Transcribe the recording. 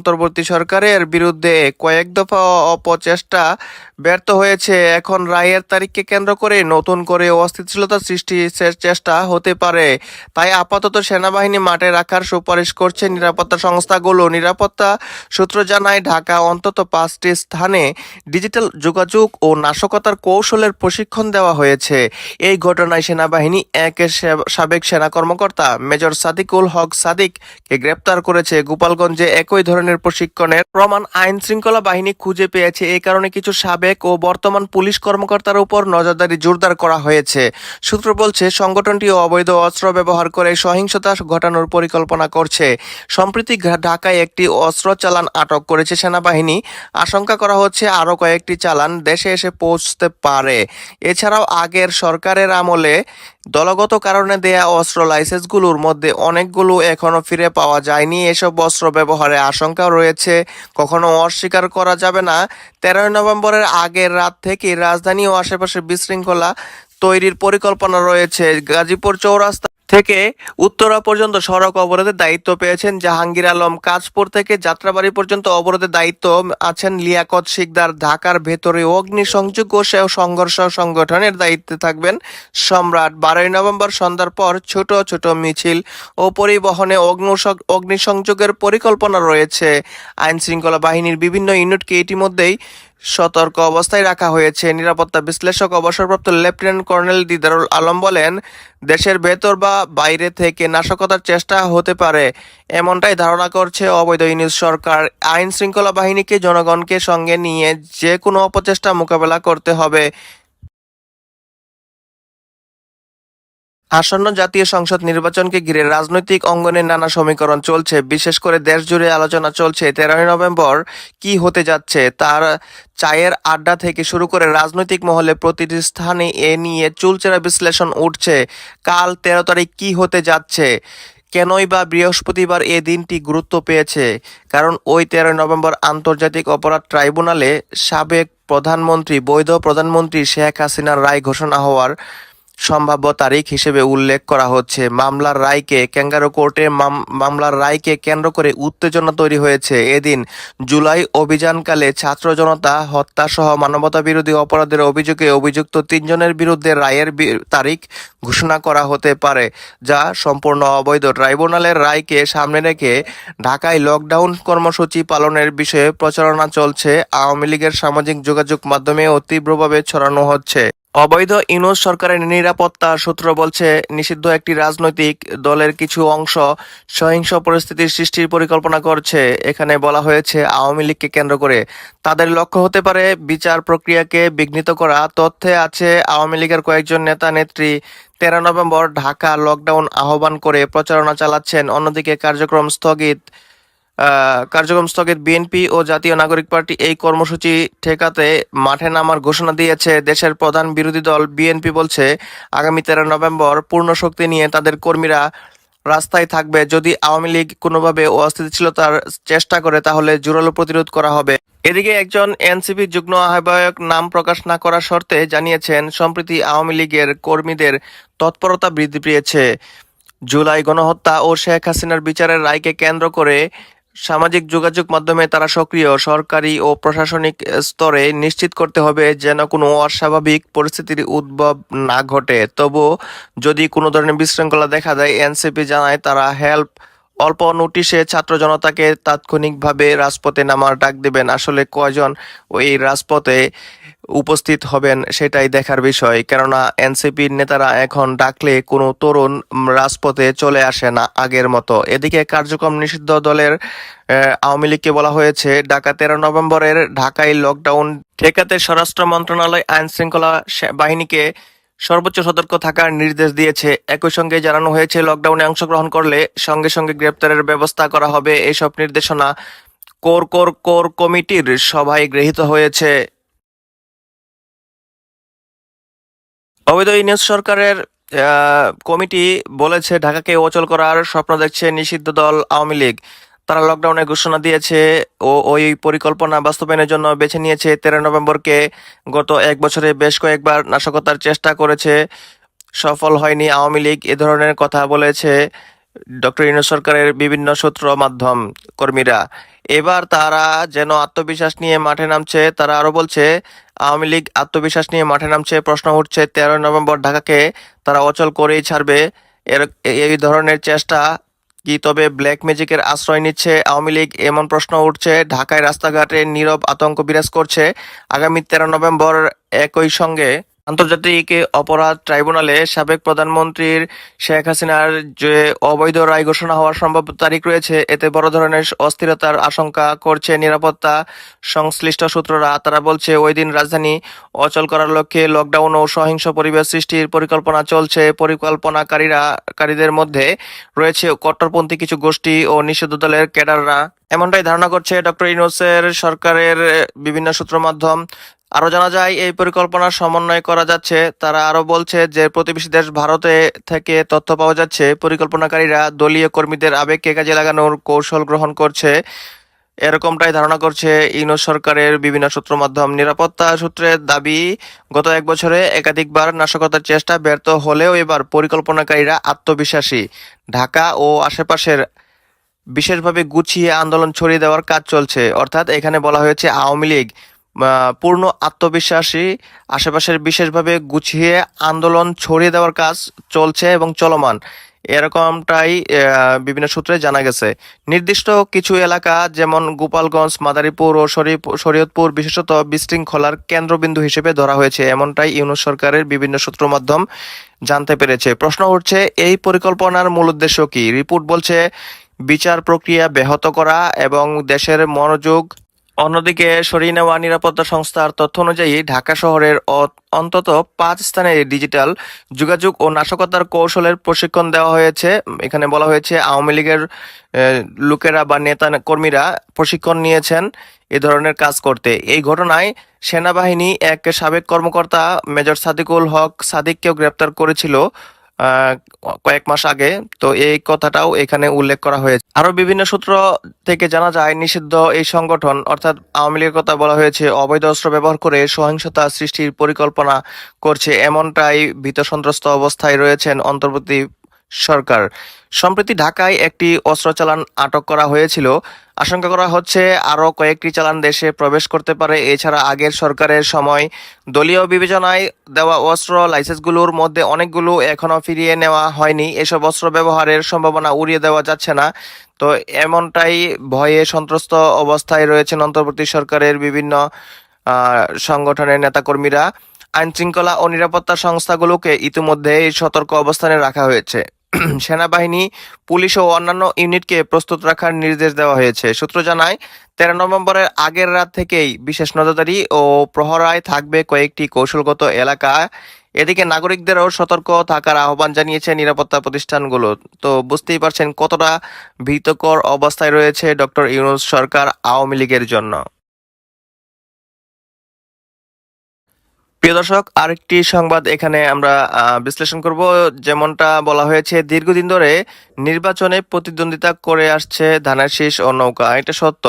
অন্তর্বর্তী সরকারের বিরুদ্ধে কয়েক দফা অপচেষ্টা ব্যর্থ হয়েছে। এখন রায়ের তারিখকে কেন্দ্র করে নতুন করে অস্থিতিশীলতা সৃষ্টি চেষ্টা হতে পারে। তাই আপাতত সেনাবাহিনী মাঠে রাখার সুপারিশ করছে নিরাপত্তা সংস্থাগুলো। নিরাপত্তা সূত্র জানায়, ঢাকা অন্তত পাঁচটি স্থানে ডিজিটাল যোগাযোগ ও নাশকতার কৌশলের প্রশিক্ষণ দেওয়া হয়েছে। এই ঘটনায় সেনাবাহিনী একের সাবেক সেনা কর্মকর্তা মেজর সাদিকুল হক সাদিককে গ্রেপ্তার করেছে। গোপালগঞ্জে একই ধরনের প্রশিক্ষণের প্রমাণ আইন শৃঙ্খলা বাহিনী খুঁজে পেয়েছে। এই কারণে কিছু সাবেক ও বর্তমান পুলিশ কর্মকর্তার উপর নজরদারি জোরদার করা হয়েছে। সূত্র বলছে, সংগঠনটি অবৈধ অস্ত্র ব্যবহার করে সহিংসতা ঘটানোর পরিকল্পনা করছে। সম্প্রতি ঢাকায় একটি অস্ত্র চালান আটক করেছে সেনাবাহিনী। আশঙ্কা করা হচ্ছে, আরও কয়েকটি চালান দেশে এসে পৌঁছতে পারে। এছাড়াও আগের সরকারের আমলে দলগত কারণে দেয়া অস্ত্র লাইসেন্সগুলোর মধ্যে অনেকগুলো এখনও ফিরে পাওয়া যায়নি। এসব অস্ত্র ব্যবহারে আশঙ্কা রয়েছে। কখনো অস্বীকার করা যাবে না। তেরোই নভেম্বরের আগের রাত থেকে রাজধানী ও আশেপাশে বিশৃঙ্খলা তৈরির পরিকল্পনা রয়েছে। গাজীপুর চৌরাস্তা থেকে উত্তরা পর্যন্ত সড়ক অবরোধের দায়িত্ব পেয়েছেন জাহাঙ্গীর আলম। কাজপুর থেকে যাত্রাবাড়ি পর্যন্ত অবরোধের দায়িত্ব আছেন লিয়াকত শিকদার। ঢাকার ভেতরে অগ্নিসংযোগ ও সংঘর্ষ সংগঠনের দায়িত্বে থাকবেন সম্রাট। বারোই নভেম্বর সন্ধ্যার পর ছোট ছোট মিছিল ও পরিবহনে অগ্নুসং- অগ্নিসংযোগের পরিকল্পনা রয়েছে। আইন শৃঙ্খলা বাহিনীর বিভিন্ন ইউনিটকে ইতিমধ্যেই সতর্ক অবস্থায় রাখা হয়েছে। নিরাপত্তা বিশ্লেষক অবসরপ্রাপ্ত লেফটেন্যান্ট কর্নেল দিদারুল আলম বলেন, দেশের ভেতর বা বাইরে থেকে নাশকতার চেষ্টা হতে পারে, এমনটাই ধারণা করছে অবৈধ ইউনিস সরকার। আইন শৃঙ্খলা বাহিনীকে জনগণকে সঙ্গে নিয়ে যে কোনো অপচেষ্টা মোকাবেলা করতে হবে। আসন্ন জাতীয় সংসদ নির্বাচনকে ঘিরে রাজনৈতিক অঙ্গনে নানা সমীকরণ চলছে। বিশেষ করে দেশ জুড়ে আলোচনা চলছে তেরোই নভেম্বর কি হতে যাচ্ছে তার চায়ের আড্ডা থেকে শুরু করে রাজনৈতিক মহলে প্রতিটি স্থানে এ নিয়ে চুলচেরা বিশ্লেষণ উঠছে। কাল তেরো তারিখ কি হতে যাচ্ছে? কেনই বা বৃহস্পতিবার এ দিনটি গুরুত্ব পেয়েছে? কারণ ওই তেরোই নভেম্বর আন্তর্জাতিক অপরাধ ট্রাইব্যুনালে সাবেক প্রধানমন্ত্রী, বৈধ প্রধানমন্ত্রী শেখ হাসিনার রায় ঘোষণা হওয়ার সম্ভাব্য তারিখ হিসেবে উল্লেখ করা হচ্ছে। মামলার রায়কে ক্যাঙ্গারো কোর্টে মাম- মামলার রায়কে কেন্দ্র করে উত্তেজনা তৈরি হয়েছে। এদিন জুলাই অভিযানকালে ছাত্র জনতা হত্যা সহ মানবতা বিরোধী অপরাধের অভিযোগে অভিযুক্ত তিনজনের বিরুদ্ধে রায়ের তারিখ ঘোষণা করা হতে পারে, যা সম্পূর্ণ অবৈধ। ট্রাইব্যুনালের রায়কে সামনে রেখে ঢাকায় লকডাউন কর্মসূচি পালনের বিষয়ে প্রচারণা চলছে। আওয়ামী লীগের সামাজিক যোগাযোগ মাধ্যমেও তীব্রভাবে ছড়ানো হচ্ছে। অবৈধ ইউনুস সরকারের নিরাপত্তা সূত্র বলছে, নিষিদ্ধ একটি রাজনৈতিক দলের কিছু অংশ সহিংস পরিস্থিতির সৃষ্টির পরিকল্পনা করছে। এখানে বলা হয়েছে, আওয়ামী লীগকে কেন্দ্র করে। তাদের লক্ষ্য হতে পারে, বিচার প্রক্রিয়াকে বিঘ্নিত করা। তথ্যে আছে, আওয়ামী লীগের কয়েকজন নেতা নেত্রী তেরো নভেম্বর ঢাকা লকডাউন আহ্বান করে প্রচারণা চালাচ্ছেন। অন্যদিকে কার্যক্রম স্থগিত কার্যক্রম স্থগিত বিএনপি ও জাতীয় নাগরিক পার্টি এই কর্মসূচি ঠেকাতে মাঠে নামার ঘোষণা দিয়েছে। দেশের প্রধান বিরোধী দল বিএনপি বলছে, আগামী তেরো নভেম্বর পূর্ণ শক্তি নিয়ে তাদের কর্মীরা রাস্তায় থাকবে। যদি আওয়ামী লীগ কোনোভাবে অস্থিতিশীলতার চেষ্টা করে, তাহলে জোরালো প্রতিরোধ করা হবে। এদিকে একজন এনসিপি যুগ্ম আহ্বায়ক নাম প্রকাশ না করার শর্তে জানিয়েছেন, সম্প্রতি আওয়ামী লীগের কর্মীদের তৎপরতা বৃদ্ধি পেয়েছে। জুলাই গণহত্যা ও শেখ হাসিনার বিচারের রায়কে কেন্দ্র করে সামাজিক যোগাযোগ মাধ্যমে তারা সক্রিয়, সরকারি ও প্রশাসনিক স্তরে নিশ্চিত করতে হবে যেন কোনো অস্বাভাবিক পরিস্থিতির উদ্ভব না ঘটে। তবু যদি কোনো ধরনের বিশৃঙ্খলা দেখা যায় এনসিপি জানায় তারা হেল্প অল্প নোটিশে ছাত্র জনতাকে তাৎক্ষণিকভাবে রাজপথে নামার ডাক দেবেন। আসলে কয়জন ওই রাজপথে উপস্থিত হবেন সেটাই দেখার বিষয়। কেননা এনসিপির নেতারা এখন ডাকলে কোনো তরুণ রাজপথে চলে আসে না আগের মতো। এদিকে কার্যক্রম নিষিদ্ধ দলের আওয়ামী লীগকে বলা হয়েছে, ঢাকা তেরো নভেম্বরের ঢাকায় লকডাউন ঠেকাতে স্বরাষ্ট্র মন্ত্রণালয় আইন শৃঙ্খলা বাহিনীকে সর্বোচ্চ সতর্ক থাকার নির্দেশ দিয়েছে। একই সঙ্গে জানানো হয়েছে, লকডাউনে অংশগ্রহণ করলে সঙ্গে সঙ্গে গ্রেপ্তারের ব্যবস্থা করা হবে এসব নির্দেশনা। কোর কোর কোর কমিটির সভায় গৃহীত হয়েছে। অবৈধ ইউনিয়ন সরকারের কমিটি বলেছে, ঢাকাকে অচল করার স্বপ্ন দেখছে নিষিদ্ধ দল আওয়ামী লীগ। তারা লকডাউনের ঘোষণা দিয়েছে ও ওই পরিকল্পনা বাস্তবায়নের জন্য বেছে নিয়েছে। তেরো নভেম্বরকে গত এক বছরে বেশ কয়েকবার নাশকতার চেষ্টা করেছে। সফল হয়নি আওয়ামী লীগ, এ ধরনের কথা বলেছে ডক্টর ইউনুস সরকারের বিভিন্ন সূত্র মাধ্যম কর্মীরা। এবার তারা যেন আত্মবিশ্বাস নিয়ে মাঠে নামছে, তারা আরও বলছে, আওয়ামী লীগ আত্মবিশ্বাস নিয়ে মাঠে নামছে, প্রশ্ন উঠছে, তেরো নভেম্বর ঢাকাকে তারা অচল করেই ছাড়বে। এর, এই ধরনের চেষ্টা কি তবে ব্ল্যাক ম্যাজিকের আশ্রয় নিচ্ছে আওয়ামী লীগ? এমন প্রশ্ন উঠছে, ঢাকায় রাস্তাঘাটে নীরব আতঙ্ক বিরাজ করছে। আগামী তেরো নভেম্বর একই সঙ্গে আন্তর্জাতিক অপরাধ ট্রাইব্যুনালে সাবেক প্রধানমন্ত্রীর শেখ হাসিনার যে অবৈধ রায় ঘোষণা হওয়ার সম্ভাব্য তারিখ রয়েছে, এতে বড় ধরনের অস্থিরতার আশঙ্কা করছে নিরাপত্তা সংশ্লিষ্ট সূত্ররা। তারা বলছে, ওই দিন রাজধানী অচল করার লক্ষ্যে লকডাউন ও সহিংস পরিবেশ সৃষ্টির পরিকল্পনা চলছে। পরিকল্পনাকারীরা, কারীদের মধ্যে রয়েছে কট্টরপন্থী কিছু গোষ্ঠী ও নিষিদ্ধ দলের ক্যাডাররা। এমনটাই ধারণা করছে ডক্টর ইনোসের সরকারের বিভিন্ন সূত্র মাধ্যম আরও জানা যায়, এই পরিকল্পনার সমন্বয় করা যাচ্ছে। তারা আরও বলছে যে, প্রতিবেশী দেশ ভারতে থেকে তথ্য পাওয়া যাচ্ছে, পরিকল্পনাকারীরা দলীয় কর্মীদের আবেগকে কাজে লাগানোর কৌশল গ্রহণ করছে। এরকমটাই ধারণা করছে ইউনুস সরকারের বিভিন্ন সূত্র মাধ্যম। নিরাপত্তা সূত্রের দাবি, গত এক বছরে একাধিকবার নাশকতার চেষ্টা ব্যর্থ হলেও এবার পরিকল্পনাকারীরা আত্মবিশ্বাসী। ঢাকা ও আশেপাশের বিশেষভাবে গুছিয়ে আন্দোলন ছড়িয়ে দেওয়ার কাজ চলছে। অর্থাৎ এখানে বলা হয়েছে আওয়ামী লীগ। পূর্ণ আত্মবিশ্বাসী, আশেপাশের বিশেষভাবে গুছিয়ে আন্দোলন ছড়িয়ে দেওয়ার কাজ চলছে এবং চলমান। এরকমটাই বিভিন্ন সূত্রে জানা গেছে। নির্দিষ্ট কিছু এলাকা যেমন গোপালগঞ্জ, মাদারীপুর ও শরীয়তপুর বিশেষত বিশৃঙ্খলার কেন্দ্রবিন্দু হিসেবে ধরা হয়েছে। এমনটাই ইউনুস সরকারের বিভিন্ন সূত্র মাধ্যম জানতে পেরেছে। প্রশ্ন উঠছে, এই পরিকল্পনার মূল উদ্দেশ্য কি? রিপোর্ট বলছে, বিচার প্রক্রিয়া ব্যাহত করা এবং দেশের মনোযোগ অন্যদিকে সরিয়ে নেওয়া নিরাপত্তা সংস্থার তথ্য অনুযায়ী ঢাকা শহরের অন্তত পাঁচ স্থানে ডিজিটাল যোগাযোগ ও নাশকতার কৌশলের প্রশিক্ষণ দেওয়া হয়েছে। এখানে বলা হয়েছে, আওয়ামী লীগের লোকেরা বা নেতা কর্মীরা প্রশিক্ষণ নিয়েছেন এ ধরনের কাজ করতে। এই ঘটনায় সেনাবাহিনী এক সাবেক কর্মকর্তা, মেজর সাদিকুল হক সাদিককেও গ্রেপ্তার করেছিল। কয়েক মাস আগে। তো এই কথাটাও এখানে উল্লেখ করা হয়েছে। আরও বিভিন্ন সূত্র থেকে জানা যায়, নিষিদ্ধ এই সংগঠন, অর্থাৎ আওয়ামী লীগের কথা বলা হয়েছে, অবৈধ অস্ত্র ব্যবহার করে সহিংসতা সৃষ্টির পরিকল্পনা করছে। এমনটাই ভীত সন্ত্রস্ত অবস্থায় রয়েছেন অন্তর্বর্তী সরকার। সম্প্রতি ঢাকায় একটি অস্ত্র চালান আটক করা হয়েছিল। আশঙ্কা করা হচ্ছে আরও কয়েকটি চালান দেশে প্রবেশ করতে পারে। এছাড়া আগের সরকারের সময় দলীয় বিবেচনায় দেওয়া অস্ত্র লাইসেন্সগুলোর মধ্যে অনেকগুলো এখনও ফিরিয়ে নেওয়া হয়নি। এসব অস্ত্র ব্যবহারের সম্ভাবনা উড়িয়ে দেওয়া যাচ্ছে না। তো এমনটাই ভয়ে সন্ত্রস্ত অবস্থায় রয়েছেন অন্তর্বর্তী সরকারের বিভিন্ন সংগঠনের নেতাকর্মীরা। আইন শৃঙ্খলা ও নিরাপত্তা সংস্থাগুলোকে ইতিমধ্যেই সতর্ক অবস্থানে রাখা হয়েছে। সেনাবাহিনী, পুলিশ ও অন্যান্য ইউনিটকে প্রস্তুত রাখার নির্দেশ দেওয়া হয়েছে। সূত্র জানায়, তেরো নভেম্বরের আগের রাত থেকেই বিশেষ নজরদারি ও প্রহরায় থাকবে কয়েকটি কৌশলগত এলাকা। এদিকে নাগরিকদেরও সতর্ক থাকার আহ্বান জানিয়েছে নিরাপত্তা প্রতিষ্ঠানগুলো। তো বুঝতেই পারছেন কতটা ভীতকর অবস্থায় রয়েছে ডক্টর ইউনুস সরকার আওয়ামী লীগের জন্য। প্রিয় দর্শক, আরেকটি সংবাদ এখানে আমরা বিশ্লেষণ করব। যেমনটা বলা হয়েছে, দীর্ঘদিন ধরে নির্বাচনে প্রতিদ্বন্দ্বিতা করে আসছে ধানের শীষ ও নৌকা। এটা সত্য।